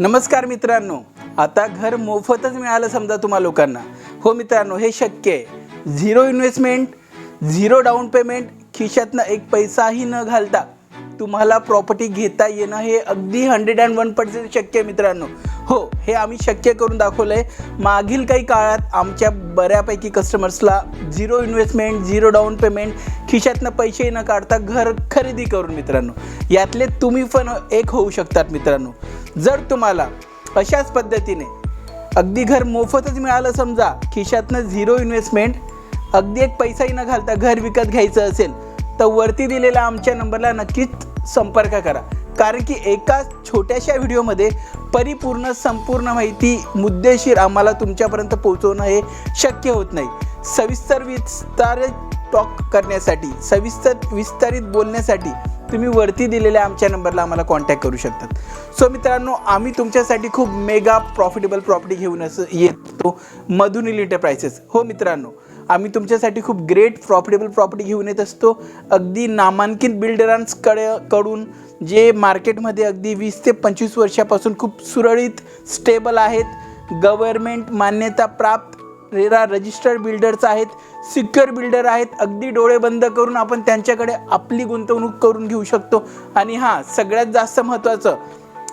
नमस्कार मित्रांनो. आता घर मोफतच मिळालं समजा तुम्हा लोकांना. हो मित्रांनो हे शक्य आहे. Zero investment zero down payment खिशातनं एक पैसाही न घालता तुम्हाला प्रॉपर्टी घेता येणं हे अगदी हंड्रेड अँड वन पर्सेंट शक्य आहे मित्रांनो. हो हे आम्ही शक्य करून दाखवलं आहे मागील काही काळात आमच्या बऱ्यापैकी कस्टमर्सला zero investment zero down payment खिशातनं पैसे न काढता घर खरेदी करून मित्रांनो. यातले तुम्ही पण एक होऊ शकतात मित्रांनो. जर तुम्हाला अशाच पद्धतीने अगदी घर मोफतच मिळालं समजा खिशातनं झिरो इन्व्हेस्टमेंट अगदी एक पैसाही न घालता घर विकत घ्यायचं असेल तर वरती दिलेल्या आमच्या नंबरला नक्कीच संपर्क करा. कारण की एका छोट्याशा व्हिडिओमध्ये परिपूर्ण संपूर्ण माहिती मुद्देशीर आम्हाला तुमच्यापर्यंत पोहोचवणं हे शक्य होत नाही. सविस्तर विस्तारित टॉक करण्यासाठी सविस्तर विस्तारित बोलण्यासाठी तुम्ही वरती दिलेल्या आमच्या नंबरला आम्हाला कॉन्टॅक्ट करू शकतात. सो मित्रांनो आम्ही तुमच्यासाठी खूप मेगा प्रॉफिटेबल प्रॉपर्टी घेऊन असं येतो. मधुनील एंटरप्राइसेस हो मित्रांनो आम्ही तुमच्यासाठी खूप ग्रेट प्रॉफिटेबल प्रॉपर्टी घेऊन येत असतो. अगदी नामांकित बिल्डरांकडे कडून जे मार्केटमध्ये अगदी वीस ते पंचवीस वर्षापासून खूप सुरळीत स्टेबल आहेत. गव्हर्मेंट मान्यता प्राप्त रेरा रजिस्टर्ड बिल्डर्स आहेत. सिक्युअर बिल्डर आहेत. अगदी डोळे बंद करून आपण त्यांच्याकडे आपली गुंतवणूक करून घेऊ शकतो. आणि हां सगळ्यात जास्त महत्त्वाचं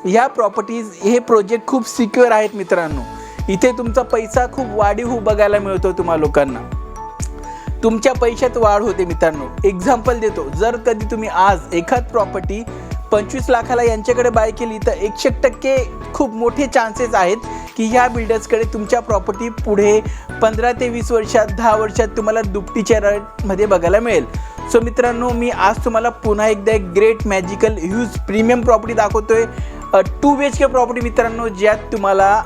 ह्या प्रॉपर्टीज हे प्रोजेक्ट खूप सिक्युअर आहेत मित्रांनो. इथे तुमचा पैसा खूप वाढीव बघायला मिळतो तुम्हा लोकांना. तुमच्या पैशात वाढ होते मित्रांनो. एक्झाम्पल देतो. जर कधी तुम्ही आज एखाद प्रॉपर्टी पंचवीस लाखाला यांच्याकडे बाय केली तर एकशे टक्के खूप मोठे चान्सेस आहेत की ह्या बिल्डर्सकडे तुमच्या प्रॉपर्टी पुढे पंधरा ते वीस वर्षात दहा वर्षात तुम्हाला दुपटीच्या रेटमध्ये बघायला मिळेल. सो मित्रांनो मी आज तुम्हाला पुन्हा एकदा एक great magical huge premium property दाखवतोय. Two B H K property मित्रांनो ज्यात तुम्हाला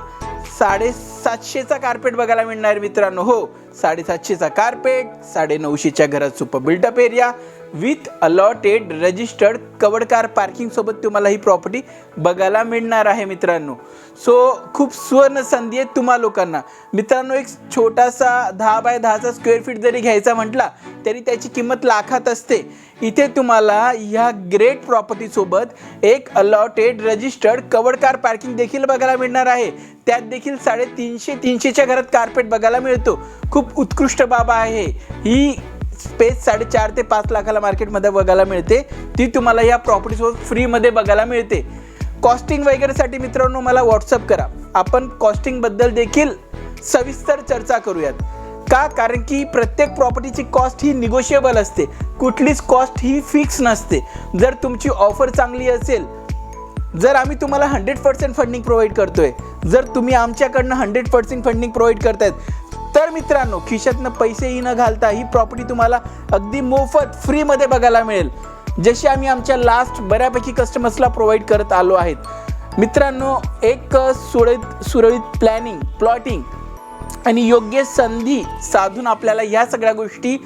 साडेसातशेचा कार्पेट बघायला मिळणार मित्रांनो. हो साडेसातशेचा कार्पेट साडे नऊशेच्या घरात super buildup area with allotted registered covered car पार्किंगसोबत तुम्हाला ही प्रॉपर्टी बघायला मिळणार आहे मित्रांनो. सो खूप सुवर्ण संधी आहे तुम्हा लोकांना. मित्रांनो एक छोटासा दहा बाय दहाचा स्क्वेअर फीट जरी घ्यायचा म्हटला तरी त्याची किंमत लाखात असते. इथे तुम्हाला ह्या ग्रेट प्रॉपर्टीसोबत एक allotted registered covered car parking देखील बघायला मिळणार आहे. त्यात देखील साडेतीनशे तीनशेच्या घरात कार्पेट बघायला मिळतो. खूप उत्कृष्ट बाबा आहे. ही स्पेस साडेचार ते पाच लाखाला मार्केटमध्ये बघायला मिळते. ती तुम्हाला या प्रॉपर्टीसोबत फ्रीमध्ये बघायला मिळते. कॉस्टिंग वगैरेसाठी मित्रांनो मला व्हॉट्सअप करा. आपण कॉस्टिंगबद्दल देखील सविस्तर चर्चा करूयात. का? कारण की प्रत्येक प्रॉपर्टीची कॉस्ट ही निगोशिएबल असते. कुठलीच कॉस्ट ही फिक्स नसते. जर तुमची ऑफर चांगली असेल जर आम्ही तुम्हाला हंड्रेड पर्सेंट फंडिंग प्रोव्हाइड करतोय जर तुम्ही आमच्याकडनं हंड्रेड पर्सेंट फंडिंग प्रोव्हाइड करतायत तर मित्रांनो खिशातनं पैसेही न घालता ही प्रॉपर्टी तुम्हाला अगदी मोफत फ्रीमध्ये बघायला मिळेल. जशी आम्ही आमच्या लास्ट बऱ्यापैकी कस्टमर्सला प्रोव्हाइड करत आलो आहेत. मित्रांनो एक सुरळीत सुरळीत प्लॅनिंग प्लॉटिंग आणि योग्य संधी साधून आपल्याला ह्या सगळ्या गोष्टी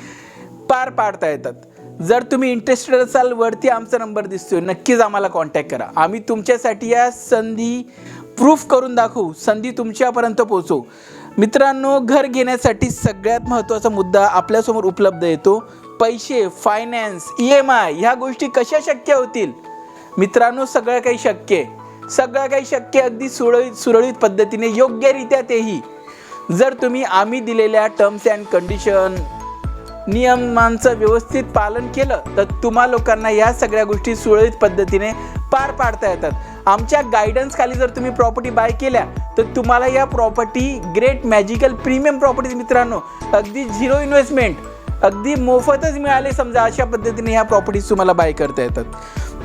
पार पाडता येतात. जर तुम्ही इंटरेस्टेड असाल वरती आमचा नंबर दिसतोय नक्कीच आम्हाला कॉन्टॅक्ट करा. आम्ही तुमच्यासाठी या संधी प्रूफ करून दाखवू संधी तुमच्यापर्यंत पोहोचवू. मित्रांनो घर घेण्यासाठी सगळ्यात महत्त्वाचा मुद्दा आपल्यासमोर उपलब्ध येतो. पैसे फायनान्स ई एम आय ह्या गोष्टी कशा शक्य होतील? मित्रांनो सगळं काही शक्य आहे. सगळं काही शक्य अगदी सुरळीत सुरळीत पद्धतीने योग्यरित्या तेही. जर तुम्ही आम्ही दिलेल्या टर्म्स अँड कंडिशन नियमांचं व्यवस्थित पालन केलं तर तुम्हा लोकांना या सगळ्या गोष्टी सुरळीत पद्धतीने पार पाडता येतात. आमच्या गायडन्स खाली जर तुम्ही प्रॉपर्टी बाय केल्या तर तुम्हाला या property great magical premium properties मित्रांनो अगदी झिरो इन्व्हेस्टमेंट अगदी मोफतच मिळाले समजा अशा पद्धतीने ह्या प्रॉपर्टीज तुम्हाला बाय करता येतात.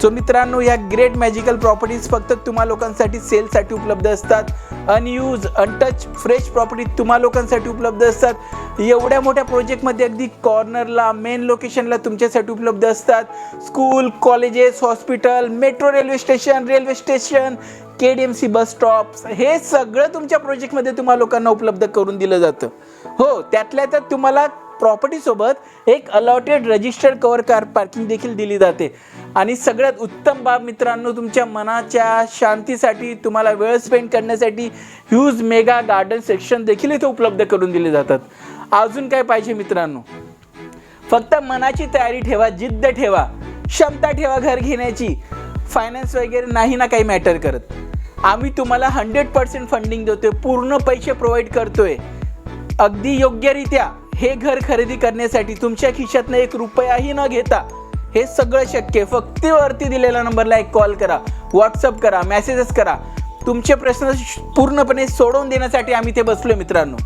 सो मित्रांनो ह्या ग्रेट मॅजिकल प्रॉपर्टीज फक्त तुम्हा लोकांसाठी सेलसाठी उपलब्ध असतात. अनयूज अनटच फ्रेश प्रॉपर्टी तुम्हा लोकांसाठी उपलब्ध असतात. एवढ्या मोठ्या प्रोजेक्टमध्ये अगदी कॉर्नरला मेन लोकेशनला तुमच्यासाठी उपलब्ध असतात. School colleges hospital metro railway station railway station K D M C bus stops हे सगळं तुमच्या प्रोजेक्टमध्ये तुम्हा लोकांना उपलब्ध करून दिलं जातं. हो त्यातल्या त्यात तुम्हाला प्रॉपर्टीसोबत एक allotted registered cover car parking देखील दिली जाते. आणि सगळ्यात उत्तम बाब मित्रांनो तुमच्या मनाच्या शांतीसाठी तुम्हाला वेळ स्पेंड करण्यासाठी ह्यूज मेगा गार्डन सेक्शन देखील इथे उपलब्ध करून दिले जातात. अजून काय पाहिजे मित्रांनो? फक्त मनाची तयारी ठेवा जिद्द ठेवा क्षमता ठेवा घर घेण्याची. फायनान्स वगैरे नाही ना काही मॅटर करत. आम्ही तुम्हाला हंड्रेड पर्सेंट फंडिंग देतोय पूर्ण पैसे प्रोव्हाइड करतोय. अगदी योग्यरित्या. हे घर खरेदी करण्यासाठी तुमच्या खिशातनं एक रुपयाही न घेता हे सगळं शक्य फक्त वरती दिलेल्या नंबरला एक कॉल करा व्हॉट्सअप करा मेसेजेस करा. तुमचे प्रश्न पूर्णपणे सोडवून देण्यासाठी आम्ही ते बसलो मित्रांनो.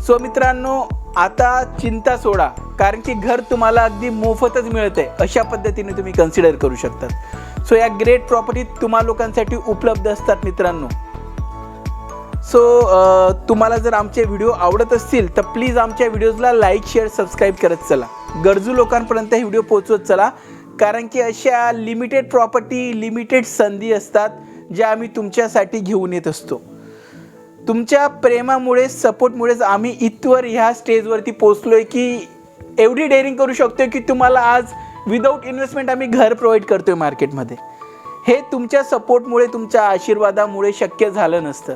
सो मित्रांनो आता चिंता सोडा कारण की घर तुम्हाला अगदी मोफतच मिळतंय. अशा पद्धतीने तुम्ही कन्सिडर करू शकतात. सो या ग्रेट प्रॉपर्टी तुम्हा लोकांसाठी उपलब्ध असतात मित्रांनो. सो uh, तुम्हाला जर आमचे व्हिडिओ आवडत असतील तर प्लीज आमच्या व्हिडिओजला लाईक शेअर सबस्क्राईब करत चला. गरजू लोकांपर्यंत हे व्हिडिओ पोचवत चला. कारण की अशा लिमिटेड प्रॉपर्टी लिमिटेड संधी असतात ज्या आम्ही तुमच्यासाठी घेऊन येत असतो. तुमच्या प्रेमामुळे सपोर्टमुळेच आम्ही इथवर ह्या स्टेजवरती पोचलोय की एवढी डेअरिंग करू शकतो की तुम्हाला आज विदाऊट इन्व्हेस्टमेंट आम्ही घर प्रोव्हाइड करतोय मार्केटमध्ये हे तुमच्या सपोर्टमुळे तुमच्या आशीर्वादामुळे शक्य झालं नसतं.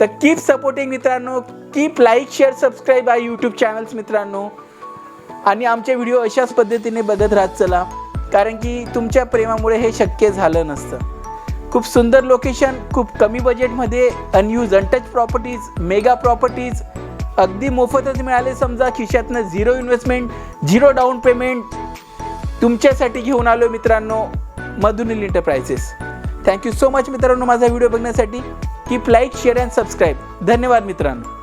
तर कीप सपोर्टिंग मित्रांनो कीप लाईक शेअर सबस्क्राईब आहे यूट्यूब चॅनल्स मित्रांनो. आणि आमचे व्हिडिओ अशाच पद्धतीने बदलत राहत चला. कारण की तुमच्या प्रेमामुळे हे शक्य झालं नसतं. खूप सुंदर लोकेशन खूप कमी बजेटमध्ये unuse untouch properties mega properties अगदी मोफतच मिळाले समजा खिशातनं zero investment zero down payment तुमच्यासाठी घेऊन आलो मित्रांनो Madhunil enterprises thank you so much मित्रांनो माझा व्हिडिओ बघण्यासाठी. Keep like share and subscribe धन्यवाद मित्रांनो.